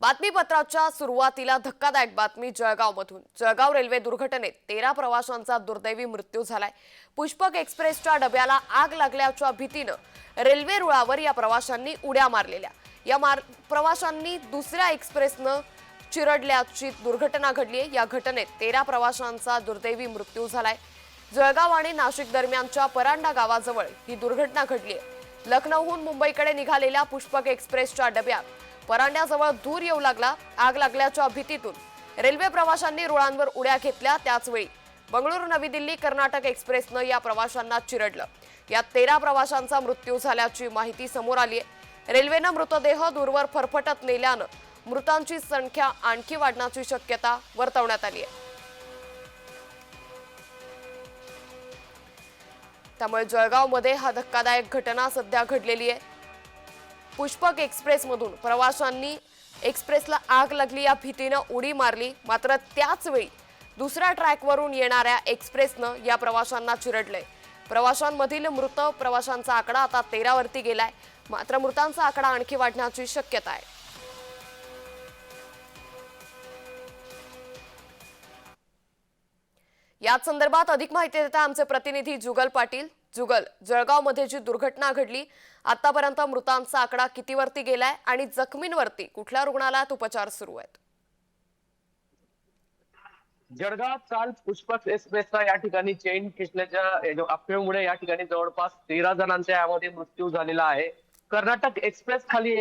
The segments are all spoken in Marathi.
बातमीपत्राच्या सुरुवातीला धक्कादायक बातमी जळगावमधून. जळगाव रेल्वे दुर्घटनेत तेरा प्रवाशांचा दुर्दैवी मृत्यू झालाय. पुष्पक एक्सप्रेसच्या डब्याला आग लागल्याच्या भीतीनं रेल्वे रुळावर या प्रवाशांनी उड्या मारलेल्या. या मार प्रवाशांनी दुसऱ्या एक्सप्रेसनं चिरडल्याची दुर्घटना घडली आहे या घटनेत तेरा प्रवाशांचा दुर्दैवी मृत्यू झालाय. जळगाव आणि नाशिक दरम्यानच्या परांडा गावाजवळ ही दुर्घटना घडली आहे लखनौहून मुंबईकडे निघालेल्या पुष्पक एक्सप्रेसच्या डब्यात परांड्याजवळ धूर येऊ लागला. आग लागल्याच्या भीतीतून रेल्वे प्रवाशांनी रुळांवर उड्या घेतल्या. त्याचवेळी बंगळुरू नवी दिल्ली कर्नाटक एक्सप्रेसनं या प्रवाशांना चिरडलं. यात तेरा प्रवाशांचा मृत्यू झाल्याची माहिती समोर आली आहे रेल्वेनं मृतदेह दूरवर फरफटत नेल्यानं मृतांची संख्या आणखी वाढण्याची शक्यता वर्तवण्यात आली आहे त्यामुळे जळगावमध्ये हा धक्कादायक घटना सध्या घडलेली आहे पुष्पक एक्सप्रेसमधून प्रवाशांनी एक्सप्रेसला आग लागली या भीतीनं उडी मारली. मात्र त्याच वेळी दुसऱ्या ट्रॅकवरून येणाऱ्या एक्सप्रेसनं या प्रवाशांना चिरडलंय. प्रवाशांमधील मृत प्रवाशांचा आकडा आता तेरावरती गेलाय. मात्र मृतांचा आकडा आणखी वाढण्याची शक्यता आहे. याच संदर्भात अधिक माहिती देता आमचे प्रतिनिधी जुगल पाटील. जुगल जळगावमध्ये जी दुर्घटना घडली आतापर्यंत मृतांचा आकडा कितीवरती गेलाय आणि जखमींवरती कुठल्या रुग्णालयात उपचार सुरू आहेत? जळगाव काल पुष्पक एक्सप्रेसचा या ठिकाणी चेन खेचल्याच्या अफवेमुळे या ठिकाणी जवळपास तेरा जणांचा यामध्ये मृत्यू झालेला आहे. कर्नाटक एक्सप्रेस खाली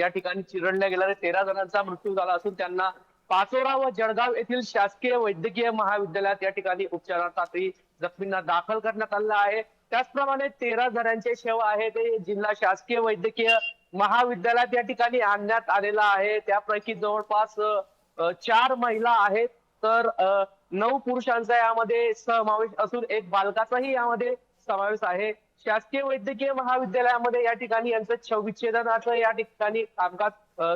या ठिकाणी चिरडल्या गेल्याने तेरा जणांचा मृत्यू झाला असून त्यांना पाचोरा व जळगाव येथील शासकीय वैद्यकीय महाविद्यालयात या ठिकाणी उपचारासाठी जखमींना दाखल करण्यात आलं आहे. त्याचप्रमाणे तेरा जणांचे शव आहे ते जिल्हा शासकीय वैद्यकीय महाविद्यालयात या ठिकाणी आणण्यात आलेला आहे. त्यापैकी जवळपास चार महिला आहेत. तर नऊ पुरुषांचा यामध्ये समावेश असून एक बालकाचाही यामध्ये समावेश आहे. शासकीय वैद्यकीय महाविद्यालयामध्ये या ठिकाणी यांचं शवविच्छेदनाचं या ठिकाणी कामकाज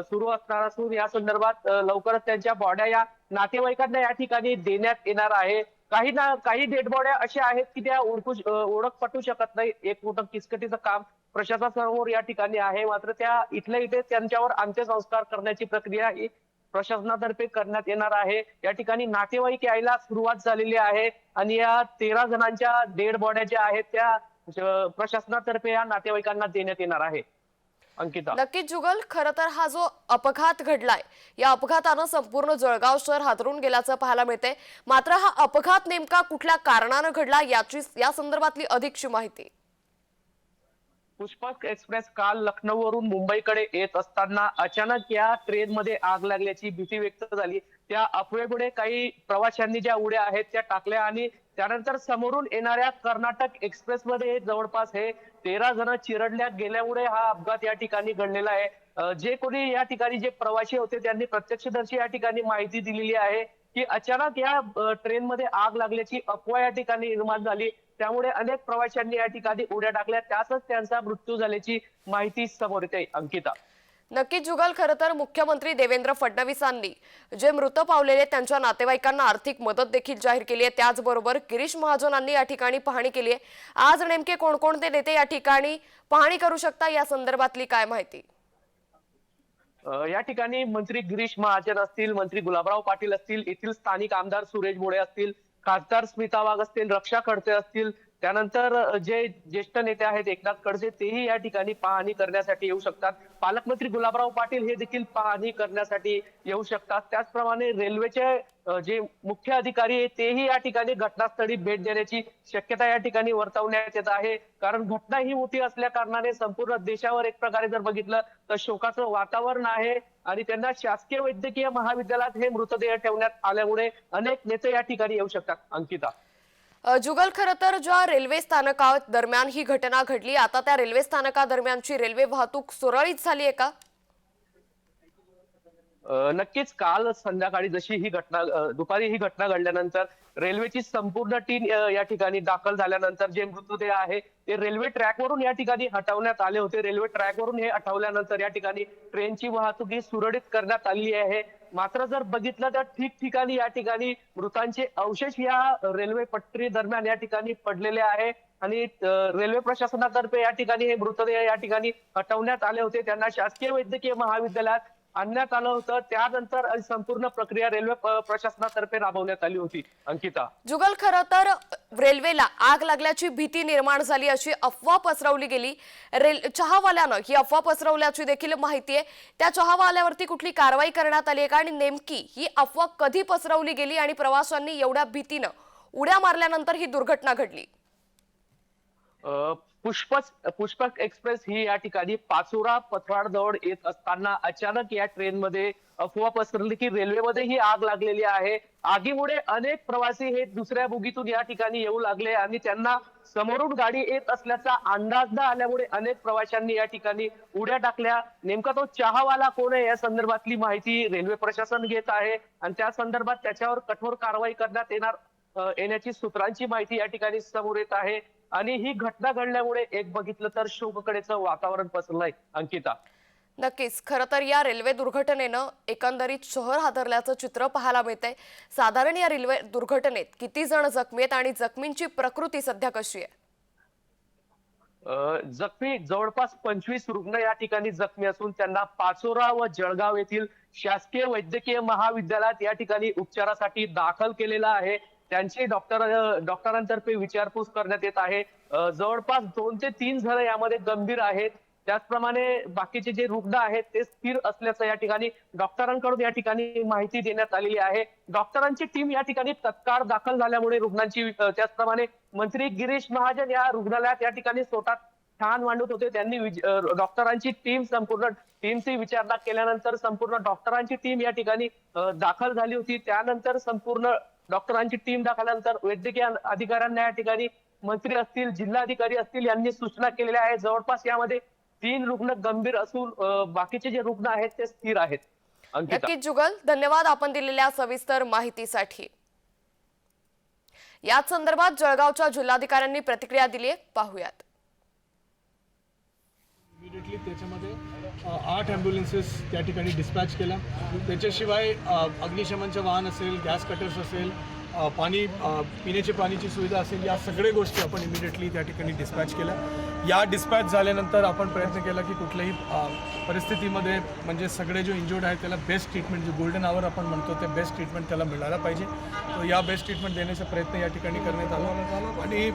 सुरू असणार असून या संदर्भात लवकरच त्यांच्या बॉड्या या नातेवाईकांना या ठिकाणी देण्यात येणार आहे. काही ना काही डेड बॉड्या अशा आहेत की त्या ओळखू ओळख पटू शकत नाही. एक मोठं किचकटीचं काम प्रशासनासमोर या ठिकाणी आहे. मात्र त्या इथल्या इथे त्यांच्यावर अंत्यसंस्कार करण्याची प्रक्रिया ही प्रशासनातर्फे करण्यात येणार आहे. या ठिकाणी नातेवाईक यायला सुरुवात झालेली आहे. आणि या तेरा जणांच्या डेड बॉड्या ज्या आहेत त्या प्रशासनातर्फे या नातेवाईकांना देण्यात येणार आहे. अंकिता. नक्कीच जुगल खर तर हा जो अपघात घडलाय या अपघातानं संपूर्ण जळगाव शहर हादरून गेल्याचं पाहायला मिळतंय. मात्र हा अपघात नेमका कुठल्या कारणानं घडला याची या संदर्भातली अधिकची माहिती. पुष्पक एक्सप्रेस काल लखनौवरून मुंबईकडे येत असताना अचानक या ट्रेन मध्ये आग लागल्याची भीती व्यक्त झाली. त्या अफवेपुढे काही प्रवाशांनी ज्या उड्या आहेत त्या टाकल्या आणि त्यानंतर समोरून येणाऱ्या कर्नाटक एक्सप्रेस मध्ये जवळपास हे तेरा जण चिरडल्या गेल्यामुळे हा अपघात या ठिकाणी घडलेला आहे. जे कोणी या ठिकाणी जे प्रवासी होते त्यांनी प्रत्यक्षदर्शी या ठिकाणी माहिती दिलेली आहे. की अचानक या ट्रेनमध्ये आग लागल्याची अफवा या ठिकाणी निर्माण झाली. त्यामुळे अनेक प्रवाशांनी या ठिकाणी उड्या टाकल्या. त्यातच त्यांचा मृत्यू झाल्याची माहिती समोर येते अंकिता. नक्कीच जुगल खरं तर मुख्यमंत्री देवेंद्र फडणवीसांनी जे मृत पावलेले त्यांच्या नातेवाईकांना आर्थिक मदत देखील जाहीर केली आहे. त्याचबरोबर गिरीश महाजनांनी या ठिकाणी पाहणी केली आहे. आज नेमके कोणकोणते नेते या ठिकाणी पाहणी करू शकता? या संदर्भातली काय माहिती? या ठिकाणी मंत्री गिरीश महाजन असतील मंत्री गुलाबराव पाटील असतील येथील स्थानिक आमदार सुरेश भोळे असतील खासदार स्मिता वाघ असतील रक्षा खडसे असतील त्यानंतर जे ज्येष्ठ नेते आहेत एकनाथ खडसे तेही या ठिकाणी पाहणी करण्यासाठी येऊ शकतात. पालकमंत्री गुलाबराव पाटील हे देखील पाहणी करण्यासाठी येऊ शकतात. त्याचप्रमाणे रेल्वेचे जे मुख्य अधिकारी आहेत तेही या ठिकाणी घटनास्थळी भेट देण्याची शक्यता या ठिकाणी वर्तवण्यात येत आहे. कारण घटना ही मोठी असल्या कारणाने संपूर्ण देशावर एक प्रकारे जर बघितलं तर शोकाचं वातावरण आहे आणि त्यांना शासकीय वैद्यकीय महाविद्यालयात हे मृतदेह ठेवण्यात आल्यामुळे अनेक नेते या ठिकाणी येऊ शकतात. अंकिता. जुगल खरं तर ज्या रेल्वे स्थानका दरम्यान ही घटना घडली आता त्या रेल्वे स्थानका दरम्यानची रेल्वे वाहतूक सुरळीत झाली आहे का? नक्कीच. काल संध्याकाळी जशी ही घटना दुपारी ही घटना घडल्यानंतर रेल्वेची संपूर्ण टीम या ठिकाणी दाखल झाल्यानंतर जे मृतदेह आहे ते रेल्वे ट्रॅकवरून या ठिकाणी हटवण्यात आले होते. रेल्वे ट्रॅकवरून हे हटवल्यानंतर या ठिकाणी ट्रेनची वाहतूक ही सुरळीत करण्यात आली आहे. मात्र जर बघितलं तर ठिकठिकाणी या ठिकाणी मृतांचे अवशेष या रेल्वे पटरी दरम्यान या ठिकाणी पडलेले आहे. आणि रेल्वे प्रशासनातर्फे या ठिकाणी हे मृतदेह या ठिकाणी हटवण्यात आले होते. त्यांना शासकीय वैद्यकीय महाविद्यालयात आणण्यात आलं होतं. त्यानंतर संपूर्ण प्रक्रिया रेल्वे प्रशासनातर्फे राबवण्यात आली होती. अंकिता. जुगल खरं तर रेल्वेला आग लागल्याची भीती निर्माण झाली अशी अफवा पसरवली गेली. रेल चहावाल्यानं ही अफवा पसरवल्याची देखील माहिती आहे. त्या चहावाल्यावरती कुठली कारवाई करण्यात आली आहे का? आणि नेमकी ही अफवा कधी पसरवली गेली? आणि प्रवाशांनी एवढ्या भीतीनं उड्या मारल्यानंतर ही दुर्घटना घडली. पुष्प पुष्पक एक्सप्रेस ही या ठिकाणी पाचोरा पथवाड जवळ येत असताना अचानक या ट्रेनमध्ये अफवा पसरली की रेल्वेमध्ये ही आग लागलेली आहे. आगीमुळे अनेक प्रवासी हे दुसऱ्या बोगीतून या ठिकाणी येऊ लागले आणि त्यांना समोरून गाडी येत असल्याचा अंदाज न आल्यामुळे अनेक प्रवाशांनी या ठिकाणी उड्या टाकल्या. नेमका तो चहावाला कोण आहे या संदर्भातली माहिती रेल्वे प्रशासन घेत आहे. आणि त्या संदर्भात त्याच्यावर कठोर कारवाई करण्यात येणार येण्याची सूत्रांची माहिती या ठिकाणी समोर येत आहे. आणि ही घटना घडल्यामुळे एक बघितलं तर शोककडेचं वातावरण पसरलंय. अंकिता. नक्कीच. खरं तर या रेल्वे दुर्घटनेनं एकंदरीत शहर हादरल्याचं चित्र पाहायला मिळतंय. साधारण या रेल्वे दुर्घटनेत किती जण जखमी आहेत आणि जखमींची प्रकृती सध्या कशी आहे? अ, जखमी जवळपास पंचवीस रुग्ण या ठिकाणी जखमी असून त्यांना पाचोरा व जळगाव येथील शासकीय वैद्यकीय महाविद्यालयात या ठिकाणी उपचारासाठी दाखल केलेला आहे. त्यांची डॉक्टर डॉक्टरांतर्फे विचारपूस करण्यात येत आहे. जवळपास दोन ते तीन जण यामध्ये गंभीर आहेत. त्याचप्रमाणे बाकीचे जे रुग्ण आहेत ते स्थिर असल्याचं या ठिकाणी डॉक्टरांकडून या ठिकाणी माहिती देण्यात आलेली आहे. डॉक्टरांची टीम या ठिकाणी तत्काळ दाखल झाल्यामुळे रुग्णांची त्याचप्रमाणे मंत्री गिरीश महाजन या रुग्णालयात या ठिकाणी स्वतः ठाण मांडत होते. त्यांनी डॉक्टरांची टीम संपूर्ण टीमची विचारणा केल्यानंतर संपूर्ण डॉक्टरांची टीम या ठिकाणी दाखल झाली होती. त्यानंतर संपूर्ण डॉक्टरांची टीम दाखल्यानंतर वैद्यकीय अधिकाऱ्यांना या ठिकाणी मंत्री असतील जिल्हाधिकारी असतील यांनी सूचना केलेल्या आहेत. जवळपास यामध्ये तीन रुग्ण गंभीर असून बाकीचे जे रुग्ण आहेत ते स्थिर आहेत. नक्कीच जुगल धन्यवाद आपण दिलेल्या सविस्तर माहितीसाठी. याच संदर्भात जळगावच्या जिल्हाधिकाऱ्यांनी प्रतिक्रिया दिली आहे पाहूयात. इमिडिएटली त्याच्यामध्ये आठ ॲम्ब्युलन्सेस त्या ठिकाणी डिस्पॅच केल्या. त्याच्याशिवाय अग्निशमनचं वाहन असेल गॅस कटर्स असेल पाणी पिण्याची पाण्याची सुविधा असेल या सगळ्या गोष्टी आपण इमिडिएटली त्या ठिकाणी डिस्पॅच केल्या. या डिस्पॅच झाल्यानंतर आपण प्रयत्न केला की कुठल्याही परिस्थितीमध्ये म्हणजे सगळे जो इंजर्ड आहेत त्याला बेस्ट ट्रीटमेंट जो गोल्डन आवर आपण म्हणतो ते बेस्ट ट्रीटमेंट त्याला मिळायला पाहिजे. तर या बेस्ट ट्रीटमेंट देण्याचा प्रयत्न या ठिकाणी करण्यात आला. आणि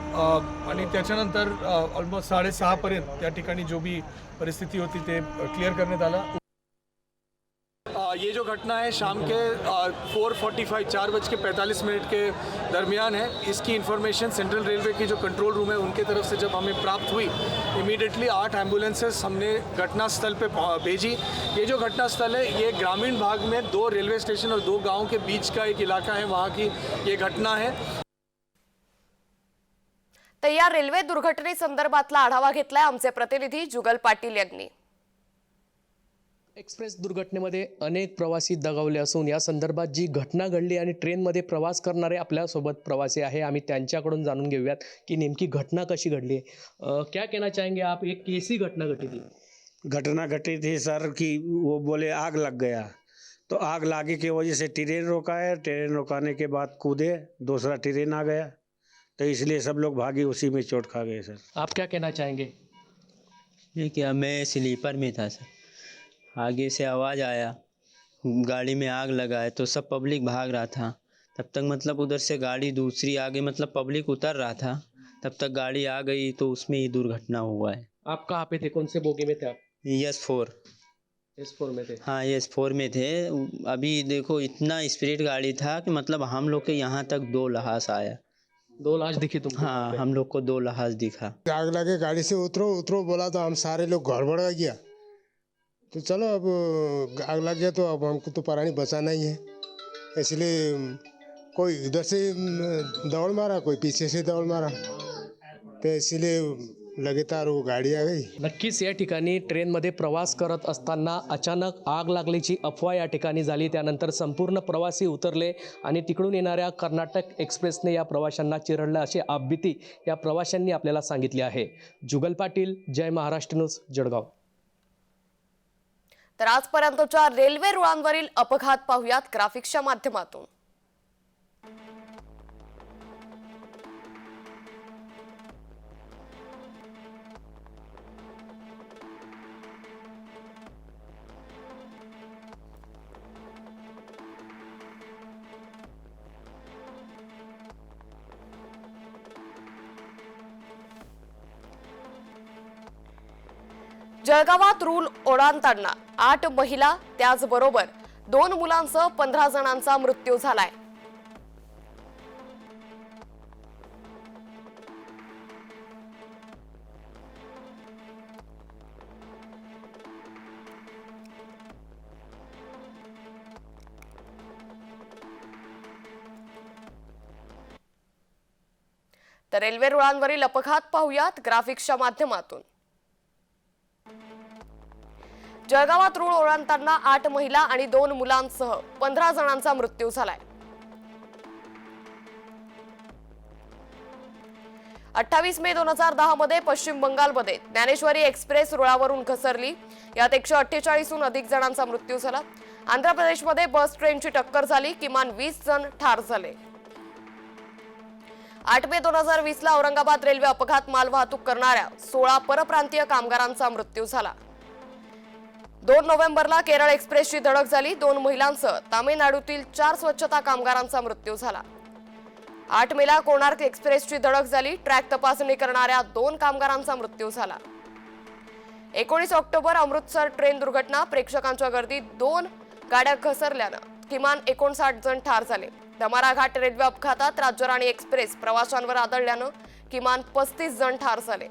आणि त्याच्यानंतर ऑलमोस्ट साडेसहापर्यंत त्या ठिकाणी जो बी परिस्थिती होती ते क्लिअर करण्यात आला. ये जो घटना है शाम के फोर फोर्टी फाइव चार बज के पैंतालीस मिनट के दरमियान है। इसकी इन्फॉर्मेशन सेंट्रल रेलवे की जो कंट्रोल रूम है उनके तरफ से जब हमें प्राप्त हुई इमीडिएटली आठ एम्बुलेंसेस हमने घटनास्थल पे भेजी। ये जो घटनास्थल है ये ग्रामीण भाग में दो रेलवे स्टेशन और दो गाँव के बीच का एक इलाका है वहाँ की ये घटना है। तर या रेल्वे दुर्घटनेसंदर्भातला आढावा घेतलाय आमचे प्रतिनिधी जुगल पाटील यांनी. एक्सप्रेस दुर्घटनेमध्ये अनेक प्रवासी दगावले असून या संदर्भात जी घटना घडली आणि ट्रेनमध्ये प्रवास करणारे आपल्यासोबत प्रवासी आहे आम्ही त्यांच्याकडून जाणून घेऊयात की नेमकी घटना कशी घडली अ, क्या कहना चाहेंगे आप? एक कैसी घटना घटी थी? घटना घटी थी सर कि वो बोले आग लग गया। तो आग लागे की वजह से ट्रेन रोका है ट्रेन रोकाने के बाद कूदे दूसरा ट्रेन आ गया। तो इसलिए सब लोग भागे उसी में चोट खा गए सर। आप क्या कहना चाहेंगे? ये क्या मैं स्लीपर में था सर। आगे से आवाज़ आया गाड़ी में आग लगा है तो सब पब्लिक भाग रहा था। तब तक मतलब उधर से गाड़ी दूसरी आगे मतलब पब्लिक उतर रहा था। तब तक गाड़ी आ गई तो उसमें ही दुर्घटना हुआ है। आप कहाँ पे थे? कौन से बोगी में थे आप? Yes four. एस फोर में थे। हाँ यस फोर में थे। अभी देखो इतना स्पीड गाड़ी था कि मतलब हम लोग के यहाँ तक दो लहास आया। दो लाश दिखी तुम हाँ हम लोग को दो लहास दिखा। आग लगे गाड़ी से उतरो उतरो बोला तो हम सारे लोग गड़बड़ गया तो चलो अब आग लग गया तो अब हमको तो प्राणी बचाना ही है। इसलिए कोई इधर से दौड़ मारा कोई पीछे से दौड़ मारा। तो इसीलिए लगातार वो गाड़ी आ गई। नक्कीच या ठिकाणी ट्रेनमध्ये प्रवास करत असताना अचानक आग लागल्याची अफवा या ठिकाणी झाली. त्यानंतर संपूर्ण प्रवासी उतरले आणि तिकडून येणाऱ्या कर्नाटक एक्सप्रेसने या प्रवाशांना चिरडलं अशी आपबीती या प्रवाशांनी आपल्याला सांगितली आहे. जुगल पाटील जय महाराष्ट्र न्यूज जळगाव. तर आजपर्यंतच्या रेल्वे रुळांवरील अपघात पाहुयात ग्राफिक्सच्या माध्यमातून. जळगावात रूल ओढांताना आठ महिला त्याचबरोबर दोन मुलांसह पंधरा जणांचा मृत्यू झालाय. तर रेल्वे रुळांवरील अपघात पाहुयात ग्राफिक्सच्या माध्यमातून. जळगावात रूळ ओलांडताना आठ महिला आणि दोन मुलांसह पंधरा जणांचा मृत्यू झालाय. अठ्ठावीस मे दोन हजार दहा मध्ये पश्चिम बंगालमध्ये ज्ञानेश्वरी एक्सप्रेस रुळावरून घसरली. यात एकशे अठ्ठेचाळीसहून अधिक जणांचा मृत्यू झाला. आंध्र प्रदेशमध्ये बस ट्रेनची टक्कर झाली. किमान वीस जण ठार झाले. आठ मे दोन हजार वीसला औरंगाबाद रेल्वे अपघात मालवाहतूक करणाऱ्या सोळा परप्रांतीय कामगारांचा मृत्यू झाला. दोन नोव्हेंबरला केरळ एक्सप्रेसची धडक झाली. दोन महिलांसह तामिळनाडूतील चार स्वच्छता कामगारांचा मृत्यू झाला. आठ मेला कोणार्क एक्सप्रेसची धडक झाली. ट्रॅक तपासणी करणाऱ्या दोन कामगारांचा मृत्यू झाला. एकोणीस ऑक्टोबर अमृतसर ट्रेन दुर्घटना. प्रेक्षकांच्या गर्दीत दोन गाड्या घसरल्यानं किमान एकोणसाठ जण ठार झाले. दमारा घाट रेल्वे अपघातात राज्यराणी एक्सप्रेस प्रवाशांवर आदळल्यानं किमान पस्तीस जण ठार झाले.